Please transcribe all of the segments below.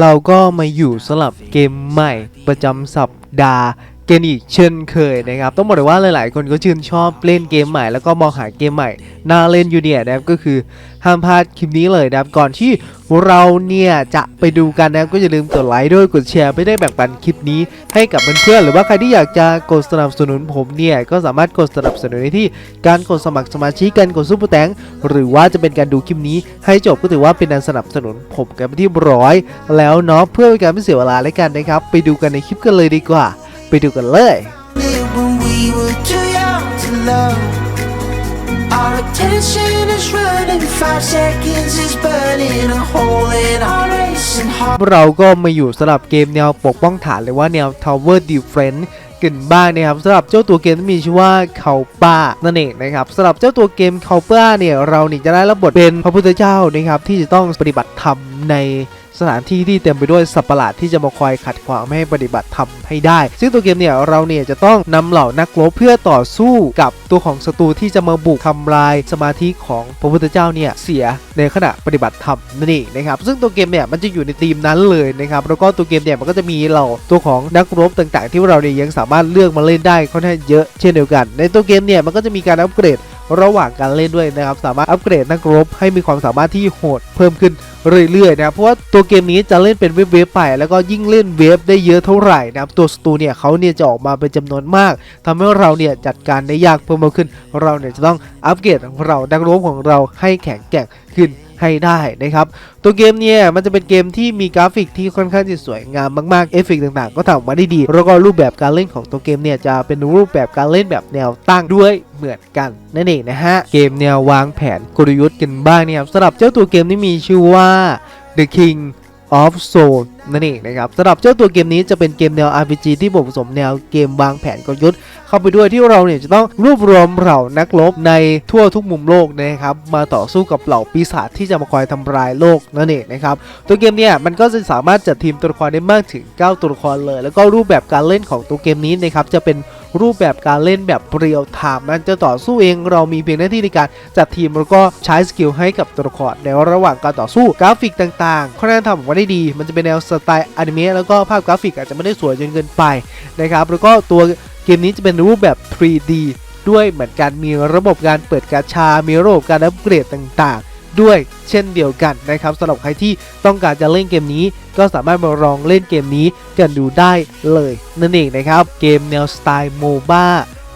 เราก็มาอยู่สลับเกมใหม่ประจำสัปดาห์ กันอีกเช่นเคยนะครับต้องบอกเลยว่าหลาย ๆ คนก็ชื่นชอบเล่นเกมใหม่แล้วก็มองหาเกมใหม่น่าเล่นอยู่เนี่ยนะครับก็คือห้ามพลาดคลิปนี้เลยนะครับก่อนที่เราเนี่ยจะไปดูกันนะครับก็อย่าลืมกดไลค์ด้วยกดแชร์ไม่ได้แบ่งปันคลิปนี้ให้กับเพื่อนๆหรือว่าใครที่อยากจะกดสนับสนุนผมเนี่ยก็สามารถกดสนับสนุนได้ที่การกดสมัครสมาชิกการกดซุปเปอร์แตงหรือว่าจะเป็นการดูคลิปนี้ ให้จบก็ถือว่าเป็นการสนับสนุนผมกันไปที่ร้อยแล้วเนาะเพื่อเป็นการไม่เสียเวลาแล้วกันนะครับไปดูกันในคลิปกันเลยดีกว่า ไปดูกันเลย when we were too young to love. Our attention is running, five seconds is burning a hole in our racing heart. เราก็มาอยู่สำหรับเกมแนวปกป้องฐานหรือว่าแนว Tower Defense กันบ้างนะครับสำหรับเจ้าตัวเกมที่มีชื่อว่าเขาป้านั่นเองนะครับสำหรับเจ้าตัวเกมเขาป้าเนี่ยเรานี่จะได้รับบทเป็นพระพุทธเจ้านะครับที่จะต้องปฏิบัติธรรม ในสถานที่ที่เต็มไปด้วยสัตว์ประหลาดที่จะมาคอยขัดขวางไม่ให้ปฏิบัติธรรมให้ได้ ซึ่งตัวเกมเนี่ยเราเนี่ยจะต้องนำเหล่านักรบเพื่อต่อสู้กับตัวของศัตรูที่จะมาบุกทำลายสมาธิของพระพุทธเจ้าเนี่ยเสียในขณะปฏิบัติธรรมนั่นเองนะครับ ซึ่งตัวเกมเนี่ยมันจะอยู่ในธีมนั้นเลยนะครับแล้วก็ตัวเกมเนี่ยมันก็จะมีเหล่าตัวของนักรบต่าง ๆ ที่เราเนี่ยยังสามารถเลือกมาเล่นได้ค่อนข้างเยอะเช่นเดียวกัน ในตัวเกมเนี่ยมันก็จะมีการอัปเกรดระหว่างการเล่นด้วยนะครับ สามารถอัปเกรดนักรบให้มีความสามารถที่โหดเพิ่มขึ้น เรื่อยๆนะเพราะว่าตัวเกมนี้จะเล่นเป็นเวฟๆไป แล้วก็ยิ่งเล่นเวฟได้เยอะเท่าไหร่นะตัวสตูเนี่ยเขาเนี่ยจะออกมาเป็นจำนวนมากทำให้เราเนี่ยจัดการได้ยากเพิ่มมากขึ้น เราเนี่ยจะต้องอัปเกรดของเราดักรบของเราให้แข็งแกร่งขึ้น ให้ได้นะครับ ตัวเกมเนี่ยมันจะเป็นเกมที่มีกราฟิกที่ค่อนข้างจะสวยงามมากๆเอฟเฟกต่างๆ ก็ทำออกมาได้ดี แล้วก็รูปแบบการเล่นของตัวเกมเนี่ยจะเป็นรูปแบบการเล่นแบบแนวตั้งด้วยเหมือนกันนั่นเองนะฮะเกมแนววางแผนกลยุทธ์กันบ้างเนี่ยสำหรับเจ้าตัวเกมที่มีชื่อว่า The King of Soul นั่นเองนะครับสำหรับเจ้าตัวเกมนี้จะเป็นเกมแนว RPG ที่ผสมแนวเกมวางแผนกลยุทธ์เข้าไปด้วยที่เราเนี่ยจะต้องรวบรวมเหล่านักรบในทั่วทุกมุมโลกนะครับมาต่อสู้กับเหล่าปีศาจที่จะมาคอยทำลายโลกนั่นเองนะครับตัวเกมเนี่ยมันก็จะสามารถจัดทีมตัวละครได้มากถึง 9 ตัวละครเลย แล้วก็รูปแบบการเล่นของตัวเกมนี้นะครับจะเป็น รูปแบบการเล่นแบบเรียลไทม์มันจะต่อสู้เองเรามีเพียงหน้าที่ในการจัดทีมแล้วก็ใช้สกิลให้กับตัวละครในระหว่างการต่อสู้กราฟิกต่างๆค่อนข้างทำออกมาได้ดี มันจะเป็นแนวสไตล์อนิเมะแล้วก็ภาพกราฟิกอาจจะไม่ได้สวยจนเกินไปนะครับแล้วก็ตัวเกมนี้จะเป็นรูปแบบ 3D ด้วยเหมือนกันมีระบบการเปิดกาชา มีระบบการอัปเกรดต่างๆ ด้วยเช่นเดียวกันนะครับสำหรับใครที่ต้องการจะเล่นเกมนี้ ก็สามารถมาลองเล่นเกมนี้กันดูได้เลยนั่นเองนะครับเกมแนวสไตล์โมบ้า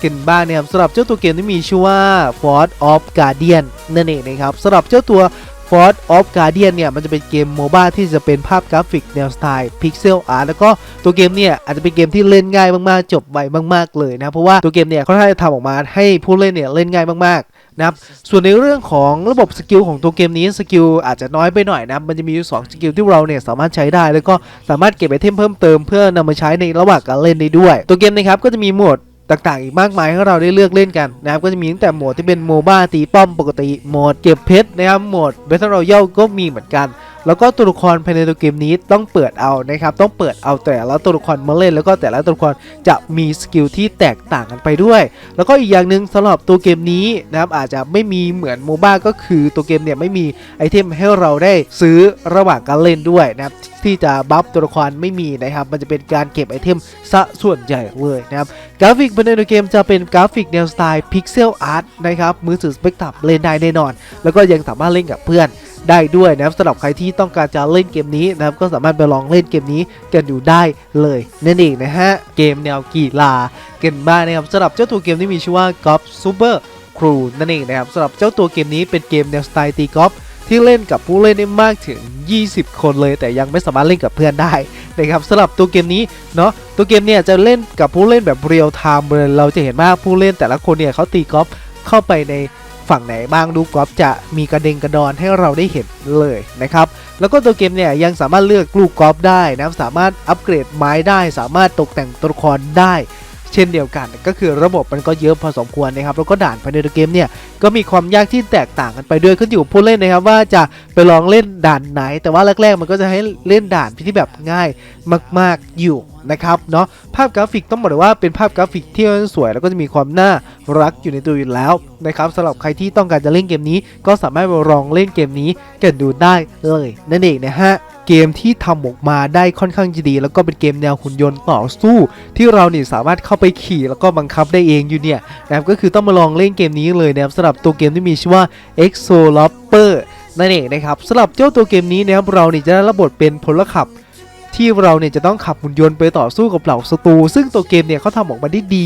กันบ้างนะครับสำหรับเจ้าตัวเกมที่มีชื่อว่า Fort of Guardian นั่นเองนะครับสำหรับเจ้าตัว Fort of Guardian เนี่ยมันจะเป็นเกมโมบ้าที่จะเป็นภาพกราฟิกแนวสไตล์ Pixel Art แล้วก็ตัวเกมเนี่ยอาจจะเป็นเกมที่เล่นง่ายมากๆ จบไวมากๆเลยนะเพราะว่าตัวเกมเนี่ยเขาได้ทำออกมาให้ผู้เล่นเนี่ยเล่นง่ายมากๆ นะครับส่วนในเรื่องของระบบสกิลของตัวเกมนี้สกิลอาจจะน้อยไปหน่อยนะมันจะมีอยู่สองสกิลที่เราเนี่ยสามารถใช้ได้ แล้วก็สามารถเก็บไอเทมเพิ่มเติมเพื่อนำมาใช้ในระหว่างการเล่นได้ด้วย ตัวเกมนะครับก็จะมีโหมดต่างๆ อีกมากมายให้เราได้เลือกเล่นกันนะครับก็จะมีตั้งแต่โหมดที่เป็นโมบ้าตีป้อมปกติโหมดเก็บเพชรนะครับโหมดเบสเทอร์รอยัลก็มีเหมือนกัน แล้วก็ตัวละครภายในตัวเกมนี้ต้องเปิดเอานะครับ ต้องเปิดเอาแต่ละตัวละครมาเล่น แล้วก็แต่ละตัวละครจะมีสกิลที่แตกต่างกันไปด้วย แล้วก็อีกอย่างหนึ่งสำหรับตัวเกมนี้นะครับอาจจะไม่มีเหมือนโมบ้าก็คือตัวเกมเนี่ยไม่มีไอเทมให้เราได้ซื้อระหว่างการเล่นด้วยนะครับที่จะบัฟตัวละครไม่มีนะครับ มันจะเป็นการเก็บไอเทมซะส่วนใหญ่เลยนะครับกราฟิกภายในตัวเกมจะเป็นกราฟิกแนวสไตล์พิกเซลอาร์ตนะครับมือถือสเปกตรัมเล่นได้แน่นอน แล้วก็ยังสามารถเล่นกับเพื่อน ได้ด้วยนะครับสำหรับใครที่ต้องการจะเล่นเกมนี้นะครับก็สามารถไปลองเล่นเกมนี้กันอยู่ได้เลยนั่นเองนะฮะเกมแนวกีฬากันบ้างนะครับสำหรับเจ้าตัวเกมที่มีชื่อว่า Golf Super Crew นั่นเองนะครับสำหรับเจ้าตัวเกมนี้เป็นเกมแนวสไตล์ตีกอล์ฟที่เล่นกับผู้เล่นได้มากถึง 20 คนเลย แต่ยังไม่สามารถเล่นกับเพื่อนได้นะครับสำหรับตัวเกมนี้เนาะตัวเกมเนี่ยจะเล่นกับผู้เล่นแบบเรียลไทม์เลยเราจะเห็นว่าผู้เล่นแต่ละคนเนี่ยเขาตีกอล์ฟเข้าไปใน ฝั่งไหนบ้างลูกกอล์ฟจะมีกระเด็นกระดอนให้เราได้เห็นเลยนะครับแล้วก็ตัวเกมเนี่ยยังสามารถเลือกลูกกอล์ฟได้นะสามารถอัปเกรดไม้ได้ สามารถตกแต่งตัวละครได้ เช่นเดียวกันก็คือระบบมันก็เยอะพอสมควรนะครับแล้วก็ด่านภายในตัวเกมเนี่ยก็มีความยากที่แตกต่างกันไปด้วยขึ้นอยู่ผู้เล่นนะครับว่าจะไปลองเล่นด่านไหน แต่ว่าแรกๆมันก็จะให้เล่นด่านที่แบบง่ายมาก ๆอยู่นะครับเนาะภาพกราฟิกต้องบอกเลยว่าเป็นภาพกราฟิกที่สวยแล้วก็จะมีความน่า รักอยู่ในตัวอยู่แล้วนะครับสำหรับใครที่ต้องการจะเล่นเกมนี้ ก็สามารถมาลองเล่นเกมนี้กันดูได้เลยนั่นเองนะฮะเกมที่ทำออกมาได้ค่อนข้างจะดี แล้วก็เป็นเกมแนวหุ่นยนต์ต่อสู้ ที่เราเนี่ยสามารถเข้าไปขี่แล้วก็บังคับได้เองอยู่เนี่ยนะครับก็คือต้องมาลองเล่นเกมนี้เลยนะครับสำหรับตัวเกมที่มีชื่อว่า Exolopper นั่นเองนะครับสำหรับเจ้าตัวเกมนี้นะครับเราเนี่ยจะได้รับบทเป็นพลขับ ที่เราเนี่ยจะต้องขับหุ่นยนต์ไปต่อสู้กับเหล่าศัตรูซึ่งตัวเกมเนี่ยเขาทำออกมาได้ดี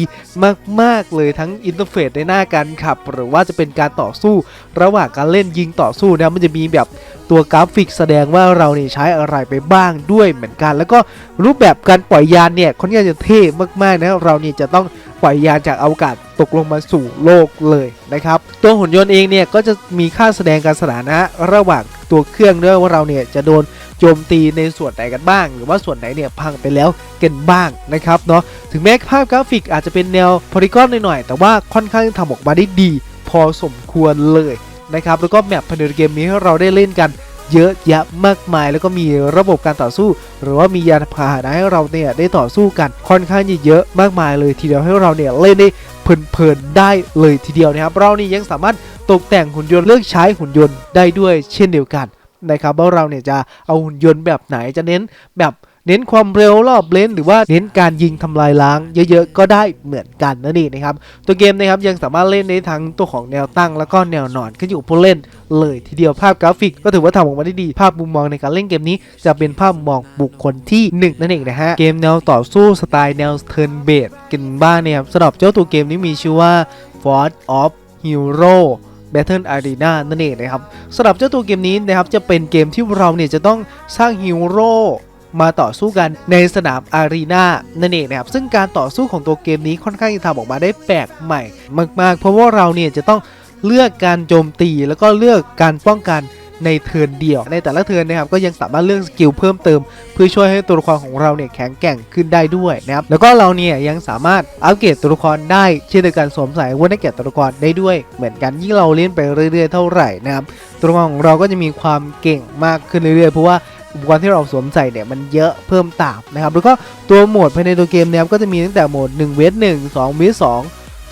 มากๆเลยทั้งอินเทอร์เฟซในหน้าการขับ หรือว่าจะเป็นการต่อสู้ ระหว่างการเล่นยิงต่อสู้นะมันจะมีแบบตัวกราฟิกแสดงว่าเราเนี่ยใช้อะไรไปบ้างด้วยเหมือนกัน แล้วก็รูปแบบการปล่อยยานเนี่ยค่อนข้างจะเท่มากๆนะเราเนี่ยจะต้องปล่อยยานจากอวกาศตกลงมาสู่โลกเลยนะครับ ตัวหุ่นยนต์เองเนี่ยก็จะมีค่าแสดงการสถานะระหว่าง ตัวเครื่องด้วยว่าเราเนี่ยจะโดนโจมตีในส่วนไหนกันบ้าง หรือว่าส่วนไหนเนี่ยพังไปแล้วกันบ้างนะครับเนาะถึงแม้ภาพกราฟิกอาจจะเป็นแนวโพลีกอนหน่อยๆแต่ว่าค่อนข้างทำออกมาได้ดี พอสมควรเลยนะครับแล้วก็แมปภายในเกมนี้ให้เราได้เล่นกันเยอะแยะมากมายแล้วก็มีระบบการต่อสู้ หรือว่ามียานพาหนะให้เราเนี่ยได้ต่อสู้กันค่อนข้างเยอะมากมายเลยทีเดียวให้เราเนี่ยเล่นได้เพลินๆได้เลยทีเดียวนะครับเรานี่ยังสามารถ ตกแต่งหุ่นยนต์เลือกใช้หุ่นยนต์ได้ด้วยเช่นเดียวกันนะครับว่าเราเนี่ยจะเอาหุ่นยนต์แบบไหนจะเน้นแบบเน้นความเร็วรอบเลนหรือว่าเน้นการยิงทำลายล้างเยอะๆ ก็ได้เหมือนกันนั่นเองนะครับ ตัวเกมนะครับยังสามารถเล่นได้ทั้งตัวของแนวตั้งแล้วก็แนวนอนขึ้นอยู่กับผู้เล่นเลยทีเดียวภาพกราฟิกก็ถือว่าทำออกมาได้ดี ภาพมุมมองในการเล่นเกมนี้ จะเป็นภาพมองบุคคลที่หนึ่งนั่นเองนะฮะ เกมแนวต่อสู้สไตล์แนวเทิร์นเบสกันบ้างเนี่ยครับสำหรับเจ้าตัวเกมนี้มีชื่อว่า Fort of Hero Battle Arena นั่นเองนะครับสำหรับเจ้าตัวเกมนี้นะครับจะเป็นเกมที่เราเนี่ยจะต้องสร้างฮีโร่มาต่อสู้กันในสนามอารีนานั่นเองนะครับ ซึ่งการต่อสู้ของตัวเกมนี้ค่อนข้างจะทำออกมาได้แปลกใหม่มาก ๆ เพราะว่าเราเนี่ยจะต้องเลือกการโจมตีแล้วก็เลือกการป้องกัน ในเทิร์นเดียว ในแต่ละเทิร์นนะครับก็ยังสามารถเลือกสกิลเพิ่มเติม เพื่อช่วยให้ตัวละครของเราเนี่ยแข็งแกร่งขึ้นได้ด้วยนะครับแล้วก็เราเนี่ยยังสามารถอัปเกรดตัวละครได้เช่นเดียวกันสวมใส่วุธให้แก่ตัวละครได้ด้วย เหมือนกันยิ่งเราเล่นไปเรื่อยๆเท่าไหร่นะครับตัวละครของเราก็จะมีความเก่งมากขึ้นเรื่อยๆเพราะว่าอุปกรณ์ที่เราสวมใส่เนี่ยมันเยอะเพิ่มตามนะครับแล้วก็ตัวโหมดภายในตัวเกมนะครับก็จะมีตั้งแต่โหมด1เวท1 2เวท2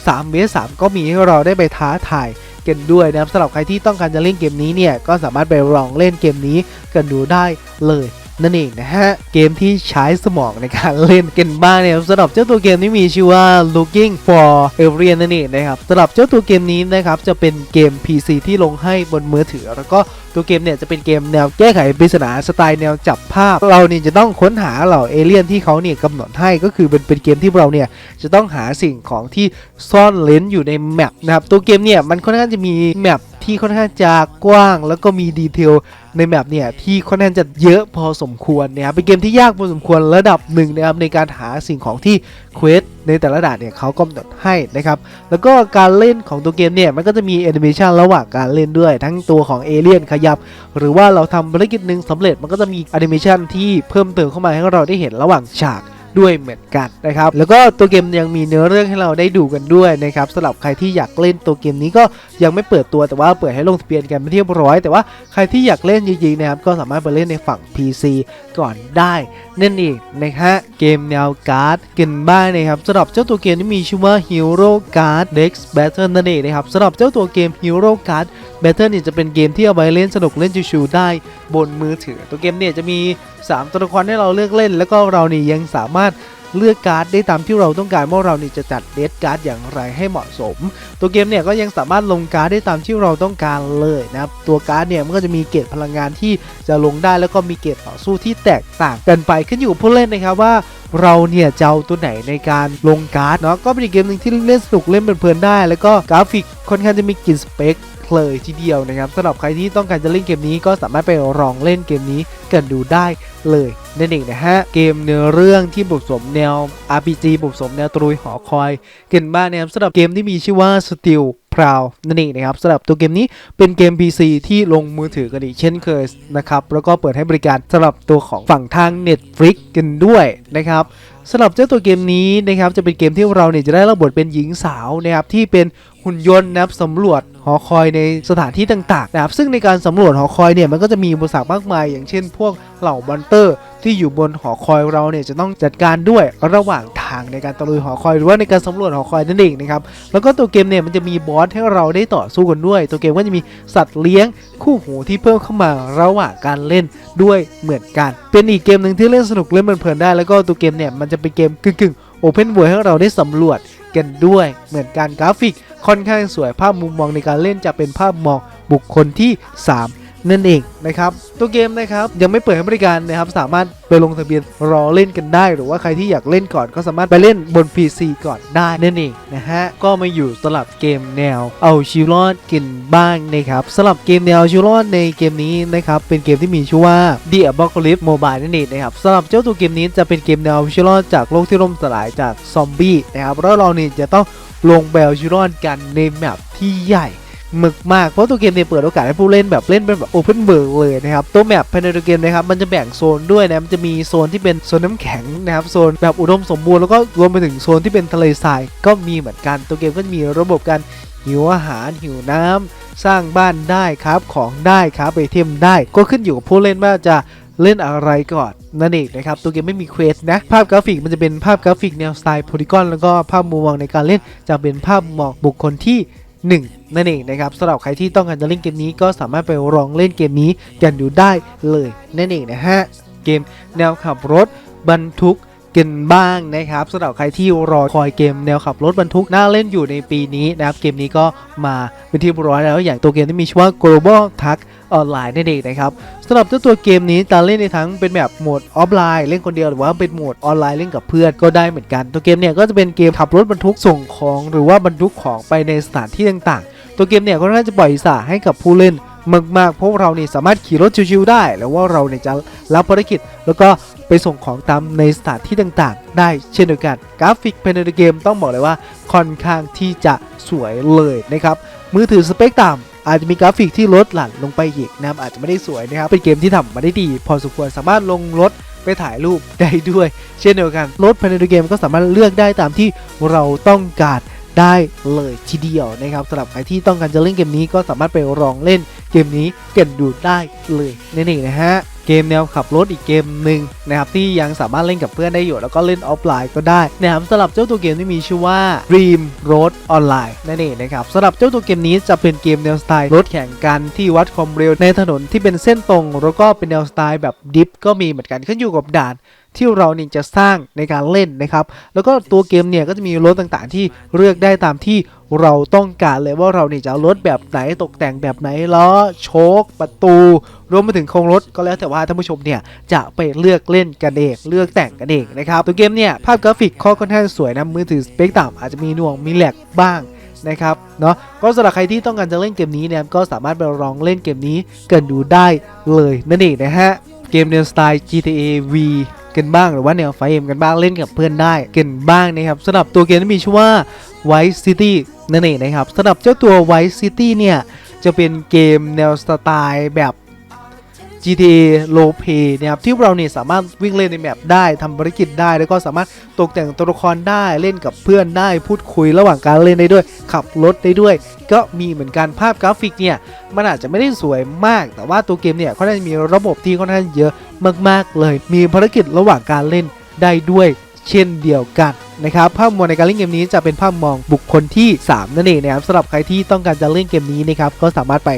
3เวท3ก็มีให้เราได้ไปท้าทาย กันด้วยนะครับสำหรับใครที่ต้องการจะเล่นเกมนี้เนี่ยก็สามารถไปลองเล่นเกมนี้กันดูได้เลยนั่นเองนะฮะ เกมที่ใช้สมองในการเล่นกันบ้างเนี่ยครับสำหรับเจ้าตัวเกมที่มีชื่อว่า Looking for Alien นั่นเองนะครับสำหรับเจ้าตัวเกมนี้นะครับจะเป็นเกม PC ที่ลงให้บนมือถือแล้วก็ ตัวเกมเนี่ยจะเป็นเกมแนวแก้ไขปริศนาสไตล์แนวจับภาพ เราเนี่ยจะต้องค้นหาเหล่าเอเลี่ยนที่เขาเนี่ยกำหนดให้ก็คือเป็นเป็นเกมที่เราเนี่ยจะต้องหาสิ่งของที่ซ่อนเลนอยู่ในแมปนะครับตัวเกมเนี่ยมันค่อนข้างจะมีแมปที่ค่อนข้างจะกว้าง แล้วก็มีดีเทลในแมปเนี่ยที่ค่อนข้างจะเยอะพอสมควรนะครับเป็นเกมที่ยากพอสมควรระดับหนึ่งนะครับในการหาสิ่งของที่เควส ในแต่ละด่านเนี่ยเขากำหนดให้นะครับแล้วก็การเล่นของตัวเกมเนี่ยมันก็จะมีแอนิเมชันระหว่างการเล่นด้วย ทั้งตัวของเอเลี่ยนขยับ หรือว่าเราทำภารกิจหนึ่งสำเร็จมันก็จะมีแอนิเมชันที่เพิ่มเติมเข้ามาให้เราได้เห็นระหว่างฉากด้วยเหมือนกันนะครับแล้วก็ตัวเกมยังมีเนื้อเรื่องให้เราได้ดูกันด้วยนะครับสำหรับใครที่อยากเล่นตัวเกมนี้ก็ ยังไม่เปิดตัวแต่ว่าเปิดให้ลงทะเบียนกันเป็นที่เรียบร้อย แต่ว่าใครที่อยากเล่นจริงๆนะครับก็สามารถไปเล่นในฝั่ง PC ก่อนได้นั่นเองนะฮะเกมแนวการ์ดกันบ้างนะครับสำหรับเจ้าตัวเกมที่มีชื่อว่า Hero Card Dex Battle นั่นเองนะครับสำหรับเจ้าตัวเกม Hero Card Battle เนี่ยจะเป็นเกมที่เอาไว้เล่นสนุกเล่นชิวๆได้บนมือถือ ตัวเกมเนี่ยจะมี 3 ตัวละครให้เราเลือกเล่น แล้วก็เรานี่ยังสามารถ เลือกการ์ดได้ตามที่เราต้องการว่าเรานี่จะจัดเดสการ์ดอย่างไรให้เหมาะสม ตัวเกมเนี่ยก็ยังสามารถลงการ์ดได้ตามที่เราต้องการเลยนะครับตัวการ์ดเนี่ยมันก็จะมีเกรดพลังงานที่จะลงได้แล้วก็มีเกรดต่อสู้ที่แตกต่างกันไปขึ้นอยู่กับผู้เล่นนะครับว่าเราเนี่ยจะเอาตัวไหนในการลงการ์ดเนาะก็เป็นเกมหนึ่งที่เล่นสนุกเล่นเพลินได้ แล้วก็กราฟิกค่อนข้างจะมีกลิ่นสเปค เลยทีเดียวนะครับสำหรับใครที่ต้องการจะเล่นเกมนี้ก็สามารถไปลองเล่นเกมนี้กันดูได้เลยนั่นเองนะฮะเกมเนื้อเรื่องที่ผสมแนว RPG ผสมแนวตรุยหอคอยกันบ้างนะครับสำหรับเกมที่มีชื่อว่า Steel Proud นั่นเองนะครับสำหรับตัวเกมนี้เป็นเกม PC ที่ลงมือถือกันอีกเช่นเคยนะครับแล้วก็เปิดให้บริการสำหรับตัวของฝั่งทาง Netflix กันด้วยนะครับสำหรับเจ้าตัวเกมนี้นะครับจะเป็นเกมที่เราเนี่ยจะได้รับบทเป็นหญิงสาวนะครับที่เป็นหุ่นยนต์นะครับสำรวจ อคอยในสถานที่ต่างๆนะครับซึ่งในการสำรวจหอคอยเนี่ยมันก็จะมีอุปสรรคมากมาย อย่างเช่น พวกเหล่าบันเตอร์ ที่อยู่บนหอคอยเราเนี่ยจะต้องจัดการด้วยระหว่างทางในการตะลุยหอคอยหรือว่าในการสำรวจหอคอยนั่นเองนะครับแล้วก็ตัวเกมเนี่ยมันจะมีบอสให้เราได้ต่อสู้กันด้วย ตัวเกมก็จะมีสัตว์เลี้ยงคู่หูที่เพิ่มเข้ามาระหว่างการเล่นด้วยเหมือนกัน เป็นอีกเกมหนึ่งที่เล่นสนุกเล่นเพลินๆได้แล้วก็ตัวเกมเนี่ยมันจะเป็นเกมกึ่งๆโอเพนเวิร์ให้เราได้สำรวจกันด้วยเหมือนกันกราฟิก ค่อนข้างสวยภาพมุมมองในการเล่นจะเป็นภาพมองบุคคลที่ 3 นั่นเองนะครับ ตัวเกมนะครับยังไม่เปิดให้บริการนะครับ สามารถไปลงทะเบียนรอเล่นกันได้ หรือว่าใครที่อยากเล่นก่อนก็สามารถไปเล่นบน PC ก่อนได้นั่นเองนะฮะ ก็มาอยู่สลับเกมแนวเอาชีวิตรอดกินบ้างนะครับสลับเกมแนวเอาชีวิตรอดในเกมนี้นะครับเป็นเกมที่มีชื่อว่า The Apocalypse Mobile นั่นเองนะครับสำหรับเจ้าตัวเกมนี้จะเป็นเกมแนวเอาชีวิตรอดจากโลกที่ล่มสลายจากซอมบี้นะครับแล้วเราเนี่ยจะต้อง ลงแบลชีวิตรอดกันในแมปที่ใหญ่มึกมาก เพราะตัวเกมเนี่ยเปิดโอกาสให้ผู้เล่นแบบเล่นเป็นแบบโอเพนเวิร์เลยนะครับ ตัวแมปภายในตัวเกมนะครับ มันจะแบ่งโซนด้วยนะ มันจะมีโซนที่เป็นโซนน้ำแข็งนะครับ โซนแบบอุดมสมบูรณ์แล้วก็รวมไปถึงโซนที่เป็นทะเลทรายก็มีเหมือนกัน ตัวเกมก็จะมีระบบการหิวอาหารหิวน้ำสร้างบ้านได้ครับของได้ครับไอเทมได้ ก็ขึ้นอยู่กับผู้เล่นว่าจะ เล่นอะไรก่อนนั่นเองนะครับตัวเกมไม่มีเควสนะภาพกราฟิกมันจะเป็นภาพกราฟิกแนวสไตล์โพลีกอนแล้วก็ภาพมุมมองในการเล่นจะเป็นภาพมุมองบุคคลที่1นั่นเองนะครับสำหรับใครที่ต้องการจะเล่นเกมนี้ก็สามารถไปลองเล่นเกมนี้กันดูได้เลยนั่นเองนะฮะเกมแนวขับรถบรรทุกกันบ้างนะครับสำหรับใครที่รอคอยเกมแนวขับรถบรรทุกน่าเล่นอยู่ในปีนี้นะครับเกมนี้ก็มาเป็นที่ร้อยแล้วอย่างตัวเกมที่มีชื่อว่า Global Truck ออนไลน์นั่นเองนะครับสำหรับเจ้าตัวเกมนี้จะเล่นในทั้งเป็นแบบโหมดออฟไลน์เล่นคนเดียวหรือว่าเป็นโหมดออนไลน์เล่นกับเพื่อนก็ได้เหมือนกัน ตัวเกมเนี่ยก็จะเป็นเกมขับรถบรรทุกส่งของหรือว่าบรรทุกของไปในสถานที่ต่างๆ ตัวเกมเนี่ยก็น่าจะปล่อยสระให้กับผู้เล่นมากๆเพราะเราเนี่ยสามารถขี่รถชิวๆได้ แล้วว่าเราเนี่ยจะรับภารกิจ แล้วก็ไปส่งของตามในสถานที่ต่างๆ ได้เช่นเดียวกันกราฟิกภายในเกมต้องบอกเลยว่าค่อนข้างที่จะสวยเลยนะครับมือถือสเปคต่ำ อาจจะมีกราฟิกที่ลดหลั่นลงไปอีกนะครับอาจจะไม่ได้สวยนะครับ เป็นเกมที่ทำมาได้ดี พอสมควรสามารถลงรถไปถ่ายรูปได้ด้วย เช่นเดียวกันรถภายในเกมก็สามารถเลือกได้ตามที่เราต้องการได้เลยทีเดียวนะครับสำหรับใครที่ต้องการจะเล่นเกมนี้ก็สามารถไปลองเล่นเกมนี้กันดูได้เลยนั่นเองนะฮะ เกมแนวขับรถอีกเกมหนึ่งนะครับที่ยังสามารถเล่นกับเพื่อนได้อยู่แล้วก็เล่นออฟไลน์ก็ได้นะครับสำหรับเจ้าตัวเกมที่มีชื่อว่า Dream Road Online นั่นเองนะครับสำหรับเจ้าตัวเกมนี้จะเป็นเกมแนวสไตล์รถแข่งกันที่วัดความเร็วในถนนที่เป็นเส้นตรง แล้วก็เป็นแนวสไตล์แบบดิฟก็มีเหมือนกันขึ้นอยู่กับด่าน ที่เราเนี่ยจะสร้างในการเล่นนะครับ แล้วก็ตัวเกมเนี่ยก็จะมีรถต่างๆ ที่เลือกได้ตามที่เราต้องการเลยว่าเราเนี่ยจะรถแบบไหนตกแต่งแบบไหนล้อโชคประตู รวมไปถึงโครงรถก็แล้วแต่ว่าท่านผู้ชมเนี่ยจะไปเลือกเล่นกันเองเลือกแต่งกันเองนะครับตัวเกมเนี่ยภาพกราฟิกค่อนข้างสวยนะมือถือสเปคต่ำอาจจะมีหน่วงมีแหลกบ้างนะครับเนาะก็สำหรับใครที่ต้องการจะเล่นเกมนี้เนี่ยก็สามารถไปลองเล่นเกมนี้กันดูได้เลยนั่นเองนะฮะเกมแนวสไตล์ GTA V กันบ้างหรือว่าแนวไฟเอ็มกันบ้างเล่นกับเพื่อนได้กันบ้างนะครับสำหรับตัวเกมที่มีชื่อว่า White City นั่นเองนะครับสำหรับเจ้าตัว White City เนี่ยจะเป็นเกมแนวสไตล์แบบ GTA Low Pay นะครับที่เราเนี่ยสามารถวิ่งเล่นในแมปได้ทำภารกิจได้ แล้วก็สามารถตกแต่งตัวละครได้เล่นกับเพื่อนได้พูดคุยระหว่างการเล่นได้ด้วย ขับรถได้ด้วย ก็มีเหมือนกันภาพกราฟิกเนี่ยมันอาจจะไม่ได้สวยมาก แต่ว่าตัวเกมเนี่ยค่อนข้างจะมีระบบที่ค่อนข้างเยอะมาก ๆ เลย มีภารกิจระหว่างการเล่นได้ด้วย เช่นเดียวกัน นะครับภาพมองในการเล่นเกมนี้จะเป็นภาพมองบุคคลที่ 3 นั่นเองนะครับสำหรับใครที่ต้องการจะเล่นเกมนี้นะครับก็สามารถไป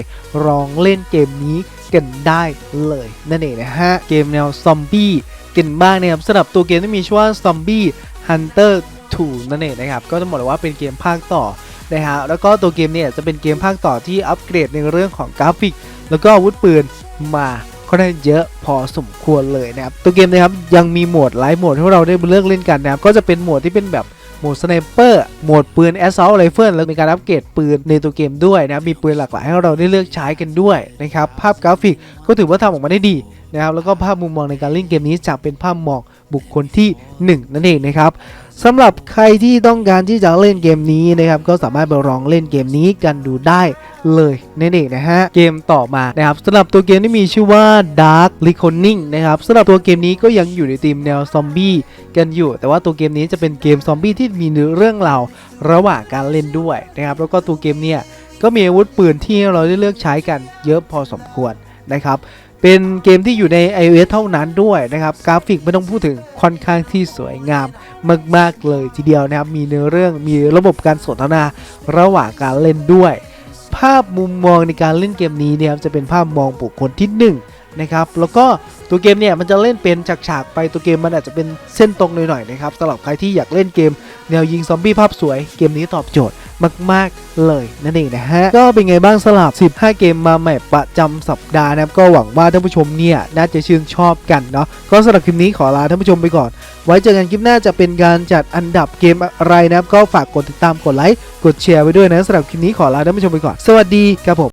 ลองเล่นเกมนี้กันได้เลยนั่นเองนะฮะเกมแนวซอมบี้กันบ้างนะครับสำหรับตัวเกมที่มีชื่อว่า Zombie Hunter 2นั่นเองนะครับก็ต้องบอกเลยว่าเป็นเกมภาคต่อนะฮะแล้วก็ตัวเกมเนี่ยจะเป็นเกมภาคต่อที่อัปเกรดในเรื่องของกราฟิก แล้วก็อาวุธปืนมา ค่อนข้างเยอะพอสมควรเลยนะครับตัวเกมนะครับยังมีโหมดหลายโหมดให้เราได้เลือกเล่นกันนะครับก็จะเป็นโหมดที่เป็นแบบโหมดสไนเปอร์ โหมดปืน Assault Rifle แล้วมีการอัปเกรดปืนในตัวเกมด้วยนะ มีปืนหลากหลายให้เราได้เลือกใช้กันด้วยนะครับ ภาพกราฟิกก็ถือว่าทำออกมาได้ดีนะครับ แล้วก็ภาพมุมมองในการเล่นเกมนี้จะเป็นภาพมองบุคคลที่ 1 นั่นเองนะครับ สำหรับใครที่ต้องการที่จะเล่นเกมนี้นะครับก็สามารถไปลองเล่นเกมนี้กันดูได้เลยนั่นเองนะฮะเกมต่อมานะครับสำหรับตัวเกมที่มีชื่อว่า Dark Reckoning นะครับสำหรับตัวเกมนี้ก็ยังอยู่ในธีมแนวซอมบี้กันอยู่ แต่ว่าตัวเกมนี้จะเป็นเกมซอมบี้ที่มีเนื้อเรื่องราวระหว่างการเล่นด้วยนะครับแล้วก็ตัวเกมเนี่ยก็มีอาวุธปืนที่เราได้เลือกใช้กันเยอะพอสมควรนะครับ เป็นเกมที่อยู่ใน iOS เท่านั้นด้วยนะครับ กราฟิกไม่ต้องพูดถึงค่อนข้างที่สวยงามมาก ๆ เลยทีเดียวนะครับ มีเนื้อเรื่องมีระบบการสนทนาระหว่างการเล่นด้วย ภาพมุมมองในการเล่นเกมนี้นี่ยครับจะเป็นภาพมองบุคคลที่หนึ่งนะครับ แล้วก็ตัวเกมเนี่ยมันจะเล่นเป็นฉากๆไปตัวเกมมันอาจจะเป็นเส้นตรงหน่อยๆนะครับสำหรับใครที่อยากเล่นเกม แนวยิงซอมบี้ภาพสวยเกมนี้ตอบโจทย์ มาก ๆ เลยนั่นเองนะฮะ ก็เป็นไงบ้างสลับ 15 เกมมาใหม่ประจำสัปดาห์นะครับก็หวังว่าท่านผู้ชมเนี่ยน่าจะชื่นชอบกันเนาะก็สำหรับคลิปนี้ขอลาท่านผู้ชมไปก่อน ไว้เจอกันคลิปหน้าจะเป็นการจัดอันดับเกมอะไรนะครับก็ฝากกดติดตามกดไลค์กดแชร์ไว้ด้วยนะสำหรับคลิปนี้ขอลาท่านผู้ชมไปก่อน สวัสดีครับผม